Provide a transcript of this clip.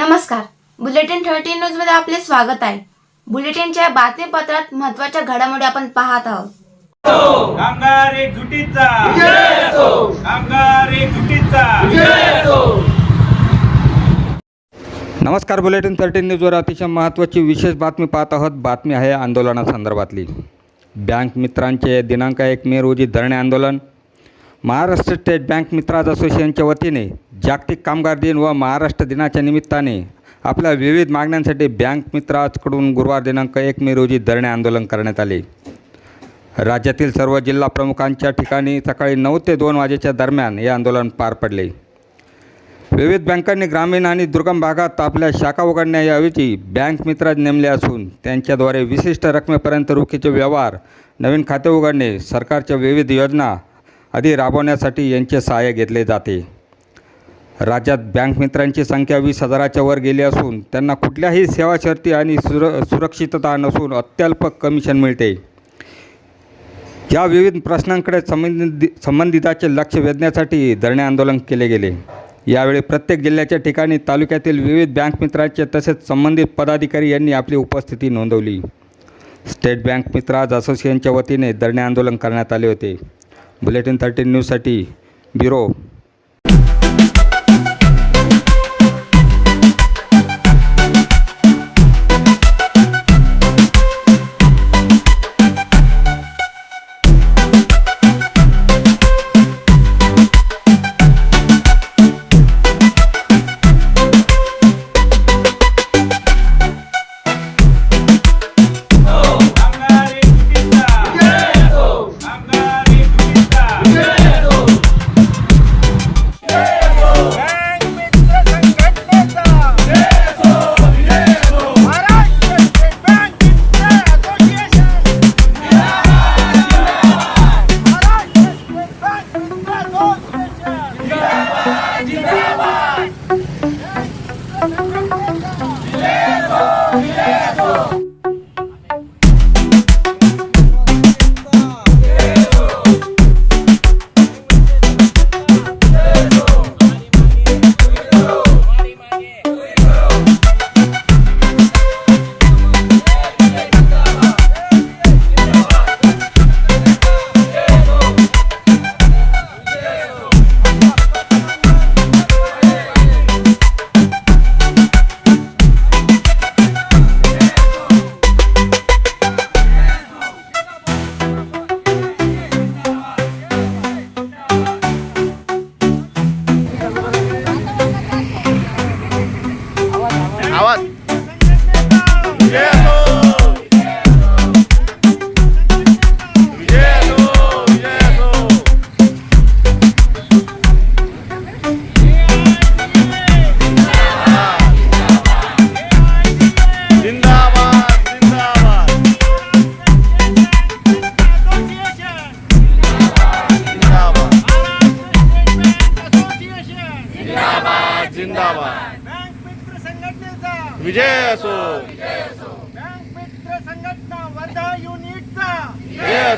नमस्कार. Bulletin thirty न्यूजमध्ये आपले स्वागत आहे. बुलेटिनच्या बातमीपत्रात महत्त्वाच्या घडामोडी आपण पाहत आहोत. कामगार एकजुटीचा कामगार एकजुटीचा नमस्कार बुलेटिन थर्टीन न्यूजवर अतिशय महत्त्वाची विशेष बातमी पाहत आहोत. बातमी आहे आंदोलनासंदर्भातली. बँक मित्रांचे दिनांक एक मे रोजी धरणे आंदोलन. महाराष्ट्र स्टेट बँक मित्राज असोसिएशनच्या वतीने जागतिक कामगार दिन व महाराष्ट्र दिनाच्या निमित्ताने आपल्या विविध मागण्यांसाठी बँक मित्राकडून गुरुवार दिनांक एक मे रोजी धरणे आंदोलन करण्यात आले. राज्यातील सर्व जिल्हा प्रमुखांच्या ठिकाणी सकाळी नऊ ते दोन वाजेच्या दरम्यान हे आंदोलन पार पडले. विविध बँकांनी ग्रामीण आणि दुर्गम भागात आपल्या शाखा उघडण्याऐवजी बँक मित्र नेमले असून त्यांच्याद्वारे विशिष्ट रकमेपर्यंत रोखीचे व्यवहार नवीन खाते उघडणे सरकारच्या विविध योजना आदी राबवण्यासाठी यांचे सहाय्य घेतले जाते. राज्यात बँक मित्रांची संख्या वीस हजाराच्या वर गेली असून त्यांना कुठल्याही सेवा शर्ती आणि सुर सुरक्षितता नसून अत्यल्प कमिशन मिळते. या विविध प्रश्नांकडे संबंधित संबंधिताचे लक्ष वेधण्यासाठी धरणे आंदोलन केले गेले. यावेळी प्रत्येक जिल्ह्याच्या ठिकाणी तालुक्यातील विविध बँक मित्रांचे तसेच संबंधित पदाधिकारी यांनी आपली उपस्थिती नोंदवली. स्टेट बँक मित्राज असोसिएशनच्या वतीने धरणे आंदोलन करण्यात आले होते. बुलेटिन थर्टीन न्यूजसाठी ब्युरो Toledo! जिंदाबाद जिंदाबाद जिंदाबाद जिंदाबाद बँक मित्र संघटनेचा विजय असो बँक मित्र संघटना वर्धा युनिटचा विजय